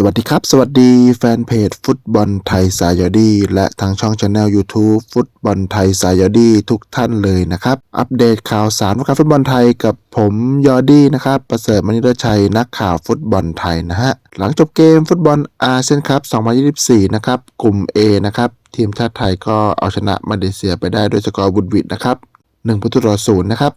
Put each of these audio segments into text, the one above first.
สวัสดีครับ สวัสดีแฟนเพจฟุตบอลไทยสายอดี และทางช่องช anel YouTube ฟุตบอลไทยสายอดีทุกท่านเลยนะครับ อัปเดตข่าวสารวงการฟุตบอลไทยกับผมยอดี้นะครับ ประเสริฐมณิรชัยนักข่าวฟุตบอลไทยนะฮะ หลังจบเกมฟุตบอลอาเซียนคัพ2024 นะครับ กลุ่ม A นะครับ ทีมชาติไทยก็เอาชนะมาเลเซียไปได้ด้วยสกอร์บุดวิดนะครับ1ประตูต่อศูนย์นะครับ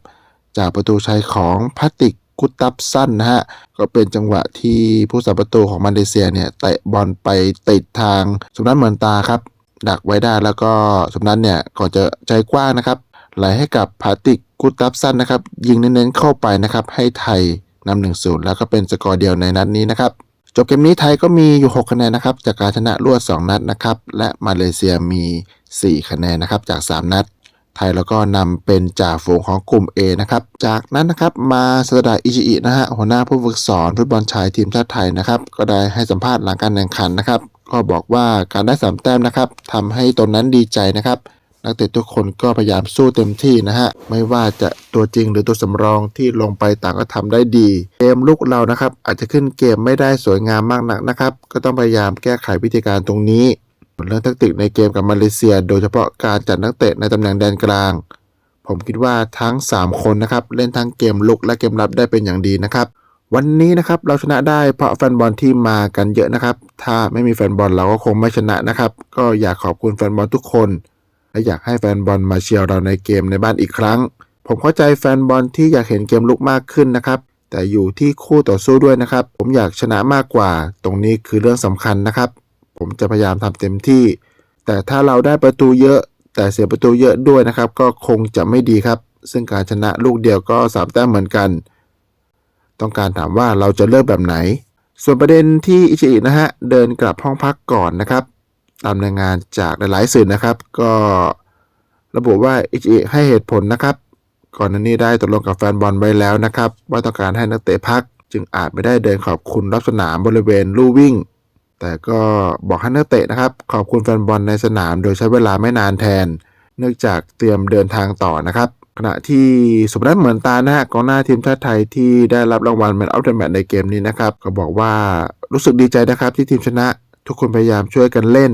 จากประตูชัยของพัตติก กุตับสั้นนะฮะ ก็เป็นจังหวะที่ผู้สัประตูของมาเลเซียเนี่ยเตะบอลไปติดทางสมนัทเหมือนตาครับ ดักไว้ได้แล้วก็สมนัทเนี่ยก่อนจะใจกว้างนะครับไหลให้กับพาติกกุตับสั้นนะครับ ยิงเน้นๆเข้าไปนะครับ ให้ไทยนำหนึ่งศูนย์แล้วก็เป็นสกอร์เดียวในนัดนี้นะครับจบเกมนี้ไทยก็มีอยู่ 6 คะแนนนะครับ จากการชนะรวด 2 นัดนะครับ และมาเลเซียมี 4 คะแนนนะครับจาก 3 นัด ไทยแล้วก็นำเป็นจ่าฝูงของกลุ่ม A นะครับ จากนั้นนะครับมาสดาอิชิอินะฮะหัวหน้าผู้ฝึกสอนฟุตบอลชายทีมชาติไทยนะครับ ก็ได้ให้สัมภาษณ์หลังการแข่งขันนะครับ ก็บอกว่าการได้สามแต้มนะครับทำให้ตนนั้นดีใจนะครับนักเตะทุกคนก็พยายามสู้เต็มที่นะฮะ ไม่ว่าจะตัวจริงหรือตัวสำรองที่ลงไปต่างก็ทำได้ดี เกมลุกเรานะครับ อาจจะขึ้นเกมไม่ได้สวยงามมากนักนะครับ ก็ต้องพยายามแก้ไขวิธีการตรงนี้ เรื่องแทคติกในเกมกับมาเลเซีย โดยเฉพาะการจัดนักเตะในตำแหน่งแดนกลาง ผมคิดว่าทั้ง 3 คนนะครับเล่นทั้งเกมลุกและเกมรับได้เป็นอย่างดีนะครับ วันนี้นะครับเราชนะได้เพราะแฟนบอลที่มากันเยอะนะครับ ถ้าไม่มีแฟนบอลเราก็คงไม่ชนะนะครับ ก็อยากขอบคุณแฟนบอลทุกคน และอยากให้แฟนบอลมาเชียร์เราในเกมในบ้านอีกครั้ง ผมเข้าใจแฟนบอลที่อยากเห็นเกมลุกมากขึ้นนะครับแต่อยู่ที่คู่ต่อสู้ด้วยนะครับ ผมอยากชนะมากกว่า ตรงนี้คือเรื่องสำคัญนะครับ ผมจะพยายามทำเต็มที่ แต่ถ้าเราได้ประตูเยอะ แต่เสียประตูเยอะด้วยนะครับ ก็คงจะไม่ดีครับ ซึ่งการชนะลูกเดียวก็สามแต้มเหมือนกัน ต้องการถามว่าเราจะเลือกแบบไหน ส่วนประเด็นที่อิชิอินะฮะเดินกลับห้องพักก่อนนะครับ ตามรายงานจากหลายๆสื่อนะครับ ก็ระบุว่าอิชิอิให้เหตุผลนะครับ ก่อนหน้านี้ได้ตกลงกับแฟนบอลไว้แล้วนะครับ ว่าต้องการให้นักเตะพัก จึงอาจไม่ได้เดินขอบคุณรอบสนามบริเวณลู่วิ่ง แต่ก็บอกให้นักเตะนะครับ ขอบคุณแฟนบอลในสนาม โดยใช้เวลาไม่นานแทน เนื่องจากเตรียมเดินทางต่อนะครับ ขณะที่สมรัตเหมือนตานะฮะกองหน้าทีมชาติไทยที่ได้รับรางวัลแมนออฟเดอะแมตในเกมนี้นะครับ ก็บอกว่ารู้สึกดีใจนะครับที่ทีมชนะ ทุกคนพยายามช่วยกันเล่น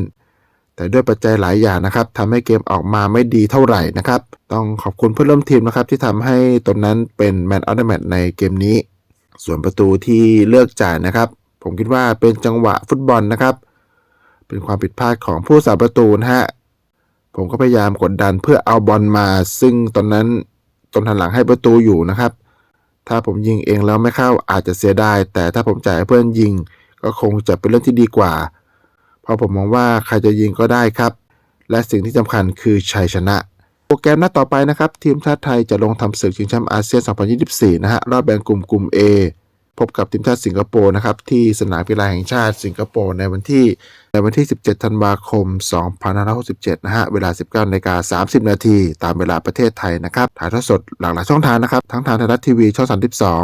แต่ด้วยปัจจัยหลายอย่างนะครับทำให้เกมออกมาไม่ดีเท่าไหร่นะครับ ต้องขอบคุณเพื่อนร่วมทีมนะครับที่ทำให้ตนนั้นเป็นแมนออฟเดอะแมตในเกมนี้ ส่วนประตูที่เลือกจ่ายนะครับ ผมคิดว่าเป็นจังหวะฟุตบอลนะครับ เป็นความผิดพลาดของผู้สาประตูนะฮะผมก็พยายามกดดันเพื่อเอาบอลมา ซึ่งตอนนั้นตนทันหลังให้ประตูอยู่นะครับ ถ้าผมยิงเองแล้วไม่เข้าอาจจะเสียดายแต่ถ้าผมจ่ายเพื่อนยิง ก็คงจะเป็นเรื่องที่ดีกว่า เพราะผมมองว่าใครจะยิงก็ได้ครับ และสิ่งที่สำคัญคือชัยชนะ โปรแกรมนัดต่อไปนะครับ ทีมชาติไทยจะลงทำศึกชิงแชมป์อาเซียน 2024 นะฮะรอบแบ่งกลุ่มกลุ่ม A พบกับทีมชาติสิงคโปร์นะครับที่สนามกีฬาแห่งชาติสิงคโปร์ในวันที่ในวันที่ 17 ธันวาคม 2567 นะฮะ เวลา 19นาฬิกา30 นาทีตามเวลาประเทศไทยนะครับถ่ายทอดสดหลากหลายช่องทางนะครับ ทั้งทางไทยรัฐทีวีช่อง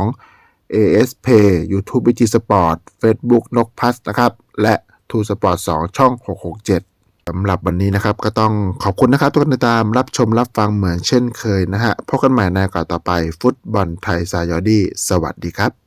32 AS Pay YouTube BG Sport Facebook นกพัสนะครับ และ True Sport 2ช่อง 667สำหรับวันนี้นะครับก็ต้องขอบคุณนะครับทุกคนที่ตามรับชมรับฟังเหมือนเช่นเคยนะฮะพบกันใหม่ในโอกาสต่อไปฟุตบอลไทยซายอดี้สวัสดีครับ